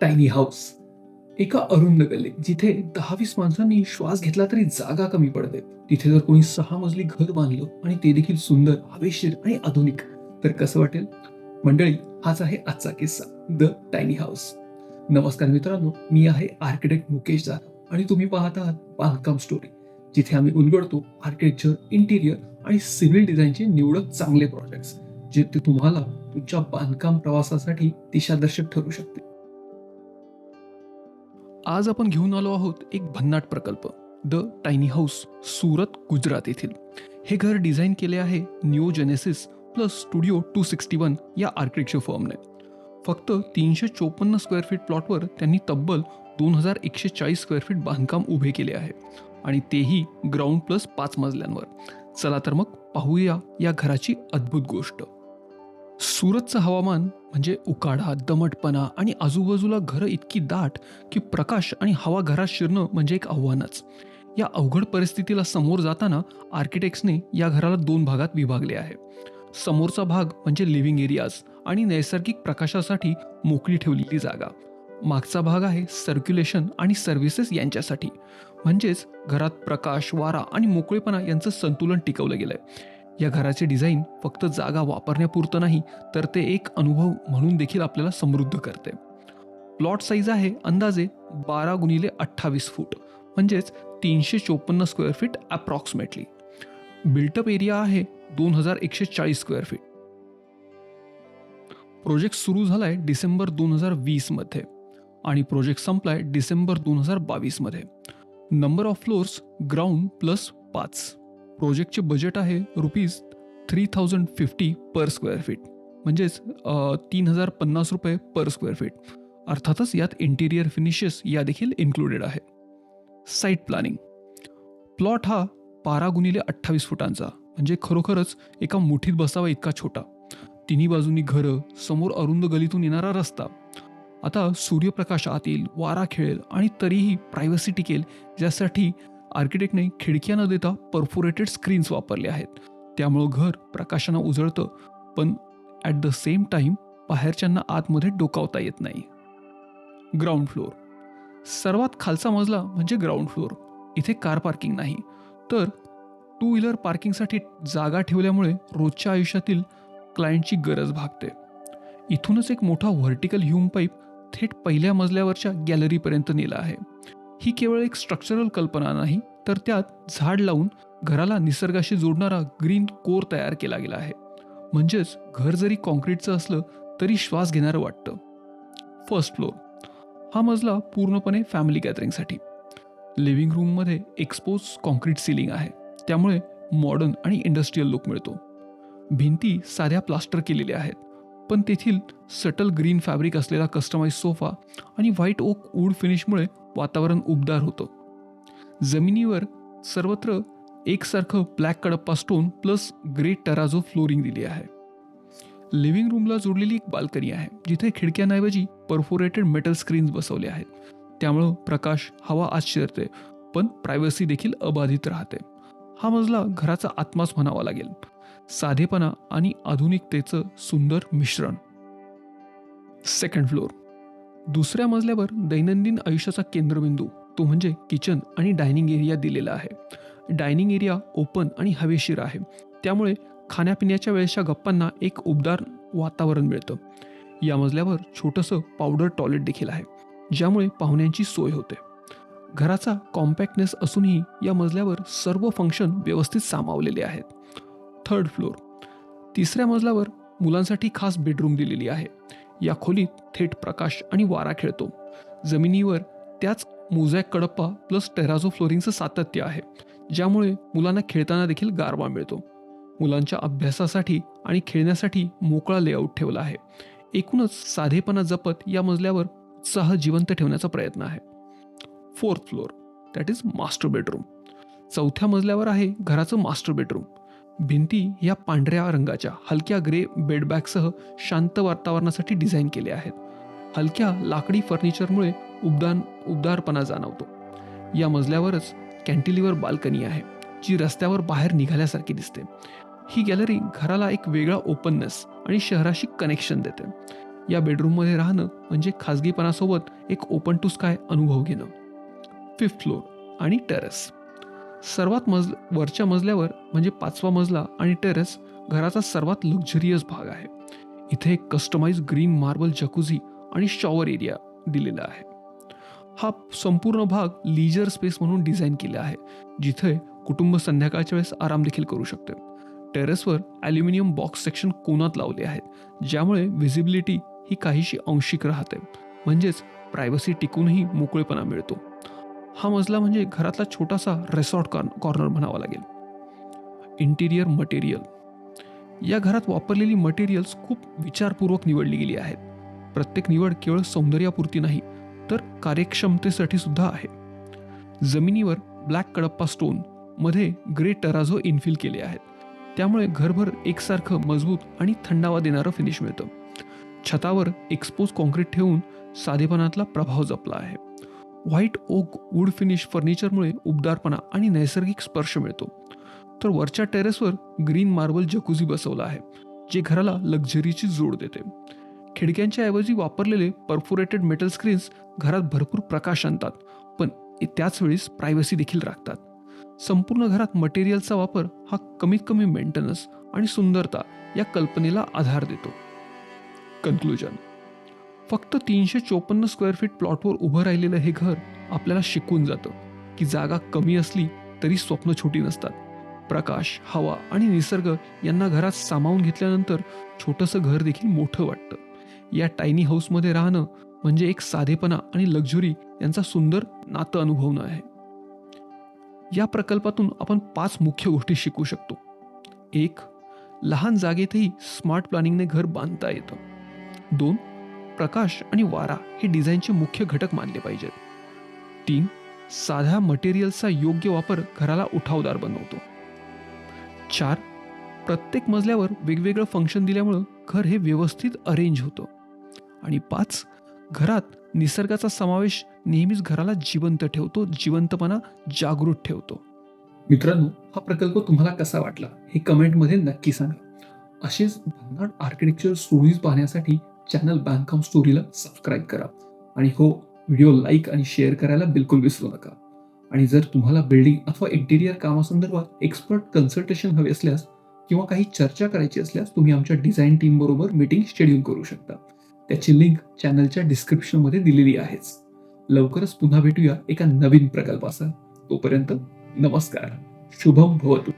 Tiny house एका अरुंद गल्लीत जिथे दहा वीस माणसांनी श्वास घेतला तरी जागा कमी पडते. तिथे जर कोणी सहा मजली घर बांधलं आणि ते देखील सुंदर हवेशीर आणि आधुनिक तर कसं वाटेल? मंडळी हाच आहे आजचा किस्सा. द टायनी हाऊस नमस्कार मित्रांनो मी आहे आर्किटेक्ट मुकेश जाधव आणि तुम्ही पाहत आहात बांधकाम स्टोरी जिथे आम्ही उलगडतो आर्किटेक्चर इंटिरियर आणि सिव्हिल डिझाईनचे निवडक चांगले प्रोजेक्ट्स जे ते तुम्हाला तुमच्या बांधकाम प्रवासासाठी दिशादर्शक ठरू शकते आज आपण घेऊन आलो आहोत एक भन्नाट प्रकल्प the tiny house Surat Gujarat येथील. हे घर डिझाईन केले आहे New Genesis Plus Studio two sixty one या आर्किटेक्चर फर्मने. फक्त तीनशे चोपन्न स्क्वेअर फीट प्लॉटवर त्यांनी तब्बल दोन हजार एकशे चाळीस स्क्वेअर फीट बांधकाम उभे केले आहे आणि तेही ग्राउंड प्लस पाच मजल्यांवर. चला तर मग पाहूया या घराची अद्भुत गोष्ट. सुरतचं हवामान म्हणजे उकाडा दमटपणा आणि आजूबाजूला घरं इतकी दाट की प्रकाश आणि हवा घरात शिरणं म्हणजे एक आव्हानच. या अवघड परिस्थितीला समोर जाताना आर्किटेक्ट्सने या घराला दोन भागात विभागले आहे. समोरचा भाग म्हणजे लिव्हिंग एरियाज आणि नैसर्गिक प्रकाशासाठी मोकळी ठेवलेली जागा. मागचा भाग आहे सर्क्युलेशन आणि सर्व्हिसेस यांच्यासाठी. म्हणजेच घरात प्रकाश वारा आणि मोकळेपणा यांचं संतुलन टिकवलं गेलंय. या घराचे डिझाईन फक्त जागा वापरण्यापुरतं नाही तर ते एक अनुभव म्हणून देखील आपल्याला समृद्ध करते. प्लॉट साईज आहे अंदाजे बारा गुणिले अठ्ठावीस फूट म्हणजेच तीनशे चोपन्न square feet approximately. Built up area आहे दोन हजार एकशे चाळीस स्क्वेअर फीट. प्रोजेक्ट सुरू झालाय डिसेंबर दोन हजार वीसमध्ये आणि प्रोजेक्ट संपलाय डिसेंबर दोन हजार बावीसमध्ये number of floors ground plus पाच. प्रोजेक्टचे बजेट आहे rupees three thousand fifty per square feet. म्हणजेच तीन हजार पन्नास रुपये पर स्क्वेअर फीट. अर्थातच यात इंटिरियर फिनिशेस या देखील इन्क्लुडेड आहे. साईट प्लॅनिंग प्लॉट हा बारा गुणिले अठ्ठावीस फुटांचा. म्हणजे खरोखरच एका मुठीत बसावा इतका छोटा. तिन्ही बाजूनी घरं समोर अरुंद गलीतून येणारा रस्ता. आता सूर्यप्रकाश आतील वारा खेळेल आणि तरीही प्रायव्हसी टिकेल ज्यासाठी आर्किटेक्टने खिडक्या न देता परफोरेटेड स्क्रीन्स वापरले आहेत. त्यामुळं घर प्रकाशानं उजळतं पण ॲट द सेम टाईम बाहेरच्यांना आतमध्ये डोकावता येत नाही. ग्राउंड फ्लोअर सर्वात खालचा मजला म्हणजे ग्राउंड फ्लोअर इथे कार पार्किंग नाही. तर टू व्हीलर पार्किंगसाठी जागा ठेवल्यामुळे रोजच्या आयुष्यातील क्लायंटची गरज भागते. इथूनच एक मोठा व्हर्टिकल ह्यूम पाईप थेट पहिल्या मजल्यावरच्या गॅलरीपर्यंत नेला आहे. ही केवळ एक स्ट्रक्चरल कल्पना नाही तर त्यात झाड लावून घराला निसर्गाशी जोडणारा ग्रीन कोर तयार केला गेला आहे. म्हणजेच घर जरी कॉन्क्रीटचं असलं तरी श्वास घेणारं वाटतं. फर्स्ट फ्लोअर हा मजला पूर्णपणे फॅमिली गॅदरिंगसाठी लिव्हिंग रूममध्ये एक्सपोज कॉन्क्रीट सिलिंग आहे. त्यामुळे मॉडर्न आणि इंडस्ट्रीयल लुक मिळतो. भिंती साध्या प्लास्टर केलेल्या आहेत पण तेथील सटल ग्रीन फॅब्रिक असलेला कस्टमाइज सोफा आणि व्हाईट ओक वूड फिनिशमुळे वातावरण उबदार होतं. जमिनीवर सर्वत्र एकसारखं black Kadappa stone plus grey terrazzo flooring दिली आहे. लिव्हिंग रूमला जोडलेली एक बाल्कनी आहे जिथे खिडक्यांऐवजी परफोरेटेड मेटल स्क्रीन्स बसवले आहेत. त्यामुळं प्रकाश हवा आत शिरते पण प्रायव्हसी देखील अबाधित राहते. हा मजला घराचा आत्माच म्हणावा लागेल. साधेपणा आणि आधुनिकतेचं सुंदर मिश्रण. सेकंड फ्लोअर दुसऱ्या मजल्यावर दैनंदिन आयुष्याचा केंद्रबिंदू तो म्हणजे किचन आणि डायनिंग एरिया दिलेला आहे. डायनिंग एरिया ओपन आणि हवेशीर आहे. त्यामुळे खाण्यापिण्याच्या वेळेच्या गप्पांना एक उबदार वातावरण मिळतं. या मजल्यावर छोटंसं पावडर टॉयलेट देखील आहे ज्यामुळे पाहुण्यांची सोय होते. घराचा कॉम्पॅक्टनेस असूनही या मजल्यावर सर्व फंक्शन व्यवस्थित सामावलेले आहेत. थर्ड फ्लोअर तिसऱ्या मजल्यावर मुलांसाठी खास बेडरूम दिलेली आहे. या खोलीत थेट प्रकाश आणि वारा खेळतो. जमिनीवर त्याच मोझॅक कडप्पा प्लस टेराझो फ्लोरिंगचं सातत्य आहे ज्यामुळे मुलांना खेळताना देखील गारवा मिळतो. मुलांच्या अभ्यासासाठी आणि खेळण्यासाठी मोकळा लेआउट ठेवला आहे. एकूणच साधेपणा जपत या मजल्यावर उत्साह जिवंत ठेवण्याचा प्रयत्न आहे. Fourth floor that is master bedroom चौथ्या मजल्यावर आहे घराचं मास्टर बेडरूम भिंती या पांढऱ्या रंगाच्या हलक्या ग्रे बेडबॅगसह शांत वातावरणासाठी डिझाईन केले आहेत. हलक्या लाकडी फर्निचरमुळे उबदान उबदारपणा जाणवतो. या मजल्यावरच कॅन्टिलिव्हर बाल्कनी आहे जी रस्त्यावर बाहेर निघाल्यासारखी दिसते. ही गॅलरी घराला एक वेगळा ओपननेस आणि शहराशी कनेक्शन देते. या बेडरूममध्ये राहणं म्हणजे खाजगीपणासोबत एक ओपन टू स्काय अनुभव घेणं. फिफ्थ फ्लोर आणि टेरेस सर्वात मज वरच्या मजल्यावर म्हणजे पाचवा मजला आणि टेरेस घराचा सर्वात लक्झरियस भाग आहे. इथे एक कस्टमाइज ग्रीन मार्बल जकुझी आणि शॉवर एरिया दिलेला आहे. हा संपूर्ण भाग लीजर स्पेस म्हणून डिझाईन केला आहे जिथे कुटुंब संध्याकाळच्या वेळेस आराम देखील करू शकते. टेरेसवर ॲल्युमिनियम बॉक्स सेक्शन कोनात लावले आहेत ज्यामुळे व्हिजिबिलिटी ही काहीशी अंशिक राहते. म्हणजेच प्रायव्हसी टिकूनही मोकळेपणा मिळतो. हा मजला म्हणजे घरातला छोटासा रेसॉर्ट कॉर्न कॉर्नर म्हणावा लागेल. इंटिरियर मटेरियल या घरात वापरलेली मटेरियल्स खूप विचारपूर्वक निवडली गेली आहेत. प्रत्येक निवड केवळ सौंदर्यापुरती नाही तर कार्यक्षमतेसाठी सुद्धा आहे. जमिनीवर ब्लॅक कडप्पा स्टोनमध्ये ग्रे टराझो इन्फिल केले आहेत. त्यामुळे घरभर एकसारखं मजबूत आणि थंडावा देणारं फिनिश मिळतं. छतावर एक्सपोज कॉन्क्रीट ठेवून साधेपणातला प्रभाव जपला आहे. व्हाईट ओक वूड फिनिश फर्निचरमुळे उबदारपणा आणि नैसर्गिक स्पर्श मिळतो. तर वरच्या टेरेसवर ग्रीन मार्बल जकुझी बसवला आहे जे घराला लक्झरीची जोड देते. खिडक्यांच्या ऐवजी वापरलेले परफोरेटेड मेटल स्क्रीन्स घरात भरपूर प्रकाश आणतात पण त्याच वेळेस प्रायव्हसी देखील राखतात. संपूर्ण घरात मटेरियलचा वापर हा कमीत कमी मेंटेनन्स आणि सुंदरता या कल्पनेला आधार देतो. कन्क्लुजन फक्त तीनशे चोपन्न स्क्वेअर फीट प्लॉटवर उभं राहिलेलं हे घर आपल्याला शिकवून जातं. की जागा कमी असली तरी स्वप्न छोटी नसतात. प्रकाश हवा आणि निसर्ग यांना घरात सामावून घेतल्यानंतर छोटंसं घर देखील मोठं वाटतं. या टायनी हाऊसमध्ये राहणं म्हणजे एक साधेपणा आणि लक्झुरी यांचा सुंदर नातं अनुभवणं आहे. या प्रकल्पातून आपण पाच मुख्य गोष्टी शिकू शकतो. एक लहान जागेतही स्मार्ट प्लॅनिंगने घर बांधता येतं. दोन प्रकाश आणि वारा हे डिझाईनचे मुख्य घटक मानले पाहिजेत. तीन साध्या मटेरियलचा योग्य वापर घराला उठावदार बनवतो. चार प्रत्येक मजल्यावर वेगवेगळं फंक्शन दिल्यामुळं घर हे व्यवस्थित अरेंज होतं. आणि पाच घरात निसर्गाचा समावेश नेहमीच घराला जिवंत ठेवतो जिवंतपणा जागृत ठेवतो. मित्रांनो हा प्रकल्प तुम्हाला कसा वाटला हे कमेंटमध्ये नक्की सांगा. असेच भन्नाट आर्किटेक्चर स्टोरीज पाहण्यासाठी चॅनल बँकॉम स्टोरीला सबस्क्राईब करा. आणि हो व्हिडिओ लाईक आणि शेअर करायला बिलकुल विसरू नका. आणि जर तुम्हाला बिल्डिंग अथवा इंटिरियर कामासंदर्भात एक्सपर्ट कन्सल्टेशन हवे असल्यास किंवा काही चर्चा करायची असल्यास तुम्ही आमच्या डिझाईन टीम बरोबर मीटिंग शेड्यूल करू शकता. त्याची लिंक चॅनलच्या डिस्क्रिप्शनमध्ये दिलेली आहेच. लवकरच पुन्हा भेटूया एका नवीन प्रकल्पासह. तोपर्यंत नमस्कार. शुभम भवतु.